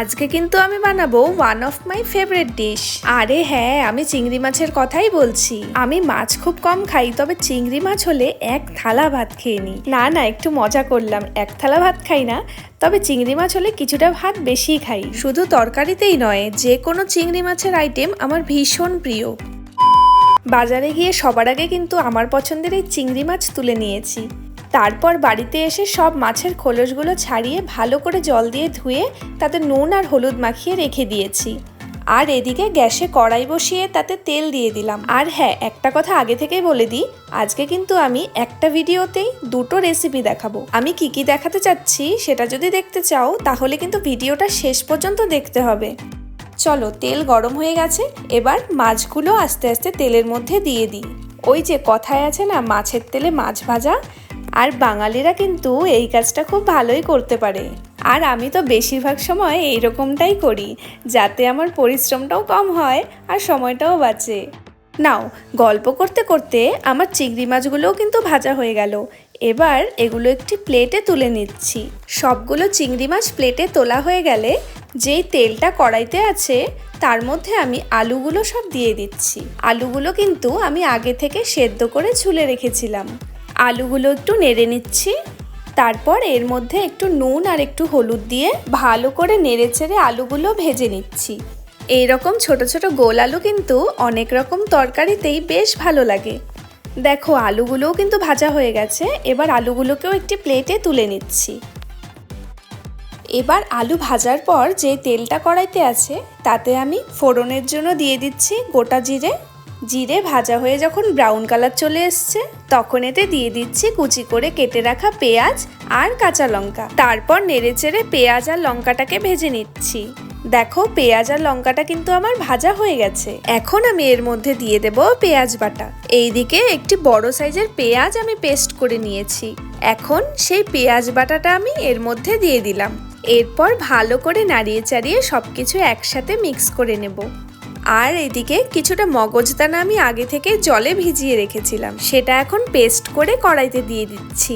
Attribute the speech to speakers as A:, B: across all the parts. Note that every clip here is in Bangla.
A: আজকে কিন্তু আমি বানাবো one of my favourite dish আরে হ্যাঁ আমি চিংড়ি মাছের কথাই বলছি। আমি মাছ খুব কম খাই, তবে চিংড়ি মাছ হলে এক থালা ভাত খেয়ে নিই। না না, একটু মজা করলাম। এক থালা ভাত খাই না, তবে চিংড়ি মাছ হলে কিছুটা ভাত বেশি খাই। শুধু তরকারিতেই নয়, যে কোনো চিংড়ি মাছের আইটেম আমার ভীষণ প্রিয়। বাজারে গিয়ে সবার আগে কিন্তু আমার পছন্দের এই চিংড়ি মাছ তুলে নিয়েছি। তারপর বাড়িতে এসে সব মাছের খোলসগুলো ছাড়িয়ে ভালো করে জল দিয়ে ধুয়ে তাতে নুন আর হলুদ মাখিয়ে রেখে দিয়েছি। আর এদিকে গ্যাসে কড়াই বসিয়ে তাতে তেল দিয়ে দিলাম। আর হ্যাঁ একটা কথা আগে থেকেই বলে দিই, আজকে কিন্তু আমি একটা ভিডিওতেই দুটো রেসিপি দেখাবো। আমি কি কি দেখাতে চাচ্ছি সেটা যদি দেখতে চাও, তাহলে কিন্তু ভিডিওটা শেষ পর্যন্ত দেখতে হবে। চলো, তেল গরম হয়ে গেছে, এবার মাছগুলো আস্তে আস্তে তেলের মধ্যে দিয়ে দিই। ওই যে কথায় আছে না, মাছের তেলে মাছ ভাজা? আর বাঙালিরা কিন্তু এই কাজটা খুব ভালোই করতে পারে। আর আমি তো বেশিরভাগ সময় এই রকমটাই করি, যাতে আমার পরিশ্রমটাও কম হয় আর সময়টাও বাঁচে। নাও, গল্প করতে করতে আমার চিংড়ি মাছগুলোও কিন্তু ভাজা হয়ে গেল। এবার এগুলো একটি প্লেটে তুলে নিচ্ছি। সবগুলো চিংড়ি মাছ প্লেটে তোলা হয়ে গেলে যেই তেলটা কড়াইতে আছে, তার মধ্যে আমি আলুগুলো সব দিয়ে দিচ্ছি। আলুগুলো কিন্তু আমি আগে থেকে সেদ্ধ করে ছুলে রেখেছিলাম। আলুগুলো একটু নেড়ে নিচ্ছি। তারপর এর মধ্যে একটু নুন আর একটু হলুদ দিয়ে ভালো করে নেড়ে চেড়ে আলুগুলো ভেজে নিচ্ছি। এই রকম ছোট ছোট গোল আলু কিন্তু অনেক রকম তরকারিতেই বেশ ভালো লাগে। দেখো, আলুগুলোও কিন্তু ভাজা হয়ে গেছে। এবার আলুগুলোকেও একটি প্লেটে তুলে নিচ্ছি। এবার আলু ভাজার পর যে তেলটা কড়াইতে আছে, তাতে আমি ফোড়নের জন্য দিয়ে দিচ্ছি গোটা জিরে জিরে ভাজা হয়ে যখন ব্রাউন কালার চলে এসছে, তখন এতে দিয়ে দিচ্ছি কুচি করে কেটে রাখা পেঁয়াজ আর কাঁচা লঙ্কা। তারপর নেড়ে চেড়ে পেঁয়াজ আর লঙ্কাটাকে ভেজে নিচ্ছি। দেখো, পেঁয়াজ আর লঙ্কাটা কিন্তু আমার ভাজা হয়ে গেছে। এখন আমি এর মধ্যে দিয়ে দেব পেঁয়াজ বাটা। এইদিকে একটি বড় সাইজের পেঁয়াজ আমি পেস্ট করে নিয়েছি। এখন সেই পেঁয়াজ বাটাটা আমি এর মধ্যে দিয়ে দিলাম। এরপর ভালো করে নাড়িয়ে চাড়িয়ে সব কিছু একসাথে মিক্স করে নেব। আর এদিকে কিছুটা মগজদানা আমি আগে থেকে জলে ভিজিয়ে রেখেছিলাম। সেটা এখন পেস্ট করে কড়াইতে দিয়ে দিচ্ছি।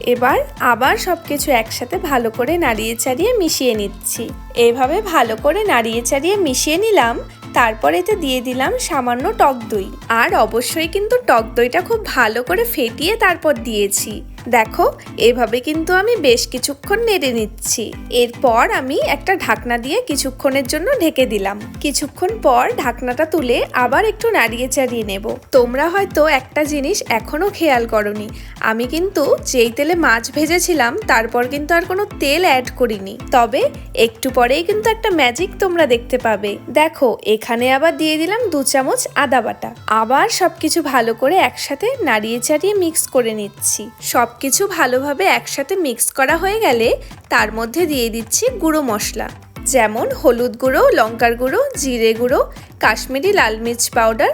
A: এবার আবার সব কিছু একসাথে ভালো করে নাড়িয়ে চাড়িয়ে মিশিয়ে নিচ্ছি। এভাবে ভালো করে নাড়িয়ে চাড়িয়ে মিশিয়ে নিলাম, তারপর এতে দিয়ে দিলাম সামান্য টক দই। আর অবশ্যই কিন্তু টক দইটা খুব ভালো করে ফেটিয়ে তারপর দিয়েছি। দেখো, এভাবে কিন্তু আমি বেশ কিছুক্ষণ নেড়ে নিচ্ছি। এরপর আমি একটা ঢাকনা দিয়ে কিছুক্ষণের জন্য ঢেকে দিলাম। কিছুক্ষণ পর ঢাকনাটা তুলে আবার একটু নাড়িয়ে চাড়িয়ে নেব। তোমরা হয়তো একটা জিনিস এখনও খেয়াল করনি। আমি কিন্তু যেই তেলে মাছ ভেজেছিলাম, তারপর কিন্তু আর কোনো তেল অ্যাড করিনি। তবে একটু পরেই কিন্তু একটা ম্যাজিক তোমরা দেখতে পাবে। দেখো, এখানে আবার দিয়ে দিলাম দু চামচ আদা বাটা। আবার সবকিছু ভালো করে একসাথে নাড়িয়ে চাড়িয়ে মিক্স করে নিচ্ছি। সব কিছু ভালোভাবে একসাথে মিক্স করা হয়ে গেলে তার মধ্যে দিয়ে দিচ্ছি গুঁড়ো মশলা। যেমন হলুদ গুঁড়ো, লঙ্কার গুঁড়ো, জিরে গুঁড়ো, কাশ্মীরি লাল মির্চ পাউডার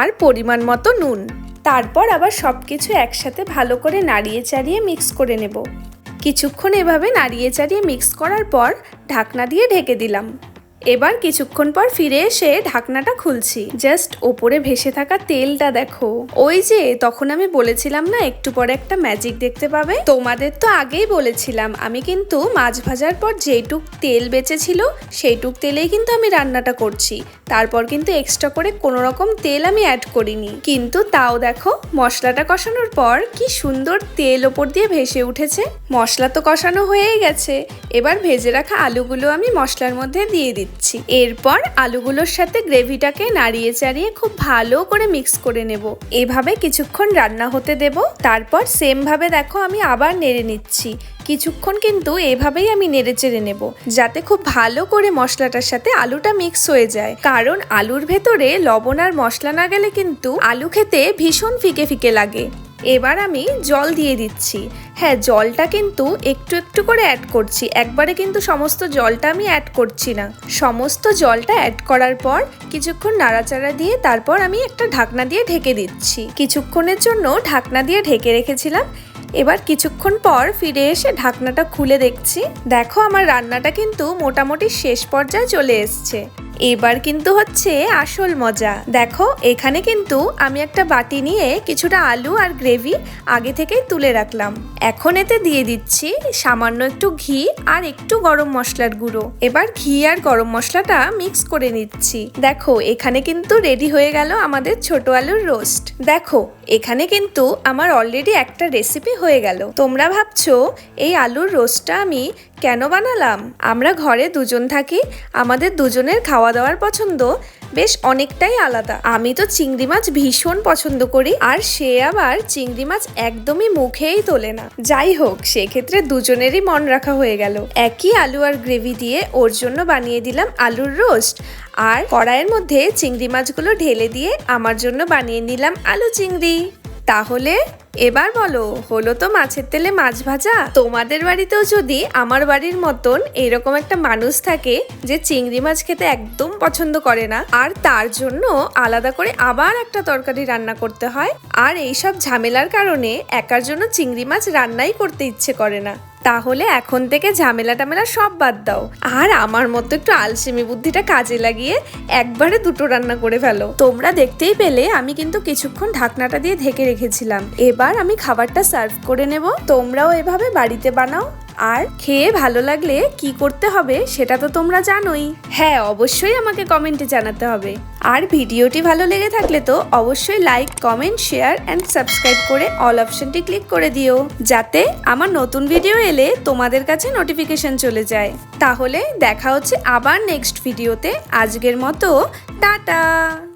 A: আর পরিমাণ মতো নুন। তারপর আবার সব কিছু একসাথে ভালো করে নাড়িয়ে চাড়িয়ে মিক্স করে নেব। কিছুক্ষণ এভাবে নাড়িয়ে চাড়িয়ে মিক্স করার পর ঢাকনা দিয়ে ঢেকে দিলাম। এবার কিছুক্ষণ পর ফিরে এসে ঢাকনাটা খুলছি। জাস্ট ওপরে ভেসে থাকা তেলটা দেখো। ওই যে, তখন আমি বলেছিলাম না, একটু পরে একটা ম্যাজিক দেখতে পাবে? তোমাদের তো আগেই বলেছিলাম। আমি কিন্তু মাছ ভাজার পর যেটুক তেল বেঁচেছিল, সেইটুক তেলেই কিন্তু আমি রান্নাটা করছি। তারপর কিন্তু এক্সট্রা করে কোনো রকম তেল আমি অ্যাড করিনি। কিন্তু তাও দেখো, মশলাটা কষানোর পর কি সুন্দর তেল ওপর দিয়ে ভেসে উঠেছে। মশলা তো কষানো হয়েই গেছে। এবার ভেজে রাখা আলুগুলো আমি মশলার মধ্যে দিয়ে দিচ্ছি। এরপর আলুগুলোর সাথে গ্রেভিটাকে নাড়িয়ে চাড়িয়ে খুব ভালো করে মিক্স করে নেব। এভাবে কিছুক্ষণ রান্না হতে দেব। তারপর সেম ভাবে দেখো আমি আবার নেড়ে নিচ্ছি। কিছুক্ষণ কিন্তু এভাবেই আমি নেড়ে চেড়ে নেব, যাতে খুব ভালো করে মশলাটার সাথে আলুটা মিক্স হয়ে যায়। কারণ আলুর ভেতরে লবণ আর মশলা না গেলে কিন্তু আলু খেতে ভীষণ ফিকে ফিকে লাগে। এবার আমি জল দিয়ে দিচ্ছি। হ্যাঁ জলটা কিন্তু একটু একটু করে অ্যাড করছি। একবারে কিন্তু সমস্ত জলটা আমি অ্যাড করছি না। সমস্ত জলটা অ্যাড করার পর কিছুক্ষণ নাড়াচাড়া দিয়ে তারপর আমি একটা ঢাকনা দিয়ে ঢেকে দিচ্ছি। কিছুক্ষণের জন্য ঢাকনা দিয়ে ঢেকে রেখেছিলাম। এবার কিছুক্ষণ পর ফিরে এসে ঢাকনাটা খুলে দেখছি। দেখো, আমার রান্নাটা কিন্তু মোটামুটি শেষ পর্যায়ে চলে এসছে। এবার কিন্তু হচ্ছে আসল মজা। দেখো, এখানে কিন্তু আমি একটা বাটি নিয়ে কিছুটা আলু আর গ্রেভি আগে থেকেই তুলে রাখলাম। এখন এতে দিয়ে দিচ্ছি সামান্য একটু ঘি আর একটু গরম মশলার গুঁড়ো। এবার ঘি আর গরম মশলাটা মিক্স করে নিচ্ছি। দেখো, এখানে কিন্তু রেডি হয়ে গেল আমাদের ছোট আলুর রোস্ট। দেখো, এখানে কিন্তু আমার অলরেডি একটা রেসিপি হয়ে গেল। তোমরা ভাবছ, এই আলুর রোস্টটা আমি কেন বানালাম? আমরা ঘরে দুজন থাকি, আমাদের দুজনের খাওয়া দাওয়ার পছন্দ বেশ অনেকটাই আলাদা। আমি তো চিংড়ি মাছ ভীষণ পছন্দ করি, আর সে আবার চিংড়ি মাছ একদমই মুখেই তোলে না। যাই হোক, সেক্ষেত্রে দুজনেরই মন রাখা হয়ে গেল। একই আলু আর গ্রেভি দিয়ে ওর জন্য বানিয়ে দিলাম আলুর রোস্ট, আর কড়াইয়ের মধ্যে চিংড়ি মাছগুলো ঢেলে দিয়ে আমার জন্য বানিয়ে নিলাম আলু চিংড়ি। তাহলে এবার বলো, হলো তো মাছের তেলে মাছ ভাজা? তোমাদের বাড়িতেও যদি আমার বাড়ির মতন এরকম একটা মানুষ থাকে যে চিংড়ি মাছ খেতে একদম পছন্দ করে না, আর তার জন্য আলাদা করে আবার একটা তরকারি রান্না করতে হয়, আর এইসব ঝামেলার কারণে একার জন্য চিংড়ি মাছ রান্নাই করতে ইচ্ছে করে না। তাহলে এখন থেকে ঝামেলা টামেলা সব বাদ দাও। আর আমার মতো একটু আলসেমি বুদ্ধিটা কাজে লাগিয়ে একবারে দুটো রান্না করে ফেলো। তোমরা দেখতেই পেলে আমি কিন্তু কিছুক্ষণ ঢাকনাটা দিয়ে ঢেকে রেখেছিলাম। এবার আমি খাবারটা সার্ভ করে নেব। তোমরাও এভাবে বাড়িতে বানাও। আর খেয়ে ভালো লাগলে কি করতে হবে সেটা তো তোমরা জানোই। হ্যাঁ অবশ্যই আমাকে কমেন্টে জানাতে হবে। আর ভিডিওটি ভালো লেগে থাকলে তো অবশ্যই like, comment, share and subscribe করে অল অপশনটি ক্লিক করে দিও। যাতে আমার নতুন ভিডিও এলে তোমাদের কাছে নোটিফিকেশন চলে যায়। তাহলে দেখা হচ্ছে আবার নেক্সট ভিডিওতে। আজকের মতো, টাটা!